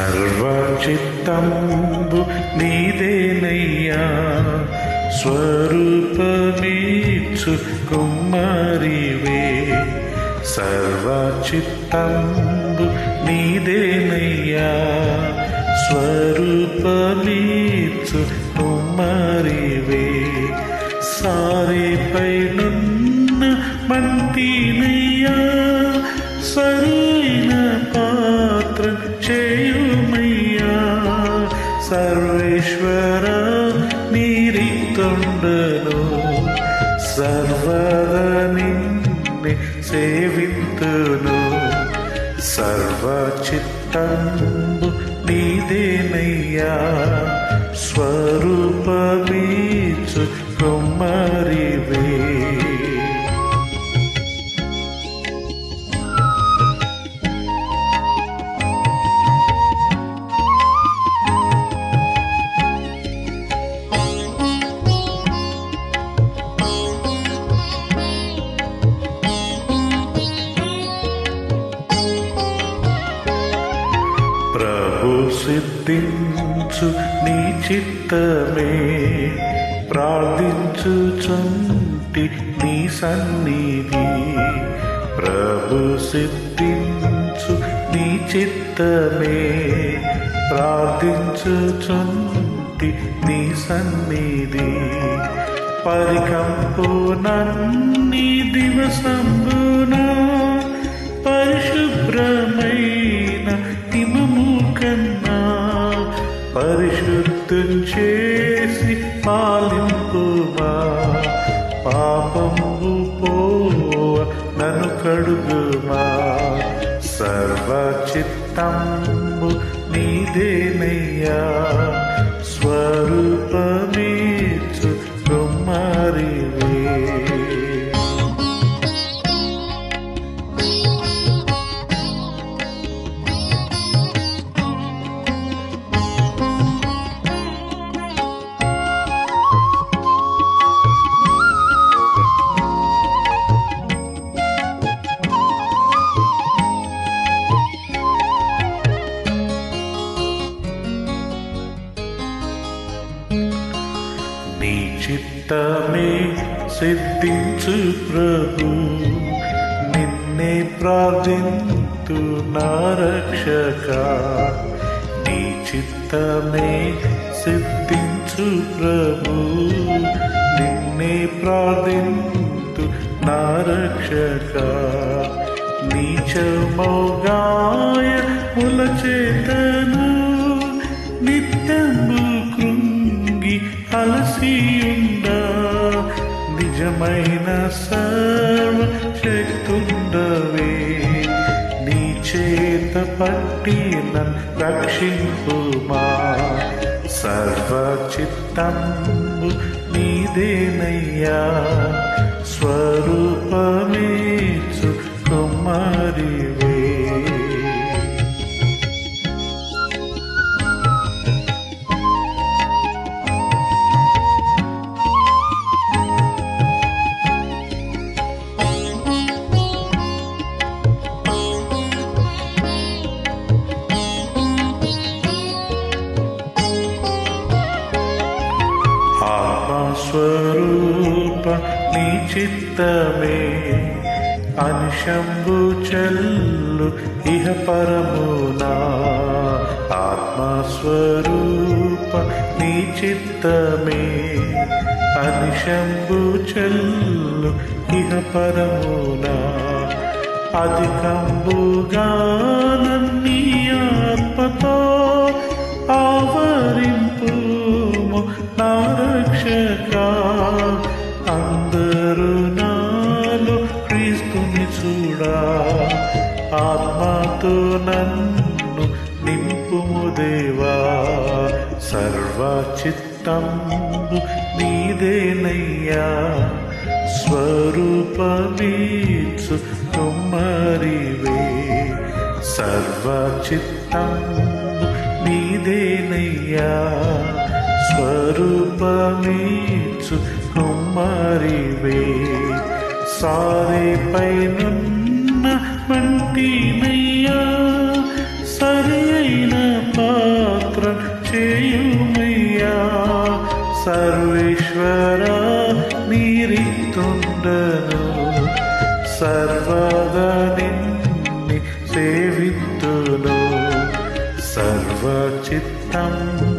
సర్వచిత్తంబు నీదేనయ్యా స్వరూపమీచు కుమ్మరివే. సర్వచిత్తంబు నీదేనయ్యా స్వరూపమీచు కుమ్మరివే. సారిపై నున్న మంతినయ్యా సరైన పాత్ర చేయు సర్వేశ్వర నీరితొండను సర్వద నిన్నే సేవింతును సర్వచిత్తంబు నీదేనయ్యా స్వరూపమీచు కుమ్మరివే సిద్ధించు నీ చిత్తమే. ప్రార్థించుచుంటి నీ సన్నిధి. ప్రభు సిద్ధించు నీ చిత్తమే. ప్రార్థించుచుంటి నీ సన్నిధి. పరికంపు నన్ని దివసంబునా. పరిశుభ్రమై పరిశుద్ధం చేసి పాలింపుమా? పాపము పోవ నన్ను కడుగుమా? సర్వచిత్తంబు నీదేనయ్యా. స్వరూపమే నీ చిత్తమే సిద్ధించు ప్రభు. నిన్నే ప్రార్థింతు నా రక్షక. నీ చిత్తమే సిద్ధించు ప్రభు. నిన్నే ప్రార్థింతు నా రక్షక. నీచమౌగాయ ముల చేతను నిజమైన సర్వ శక్తుండవే నీ చేత పట్టి నన్ను రక్షింపుమా సర్వచిత్తంబు నీదేనయ్యా. స్వరూపమే కుమారివే నీ చిత్తమే. అనిశంభు చెల్లు ఇహ పరమునా ఆత్మస్వరూప నీ చిత్తమే. అనిశంభు చెల్లు ఇహ పరమునా అధికంబుగా నీ ఆత్మతో ఆవరింపు నా రక్షకా ఆత్మతో నన్ను నింపుము దేవా. సర్వచిత్తంబు నీదేనయ్యా. స్వరూపమీచు కుమ్మరివే సర్వచిత్తంబు నీదేనయ్యా. స్వరూపమీచు తుమ్మరివే. సారే పైనున్న మంటినయ్యా సరి అయిన పాత్ర చేయుమయ్యా. సర్వేశ్వర నీరితుండను సర్వదా నిన్ని సేవిత్తును. సర్వ చిత్తంబు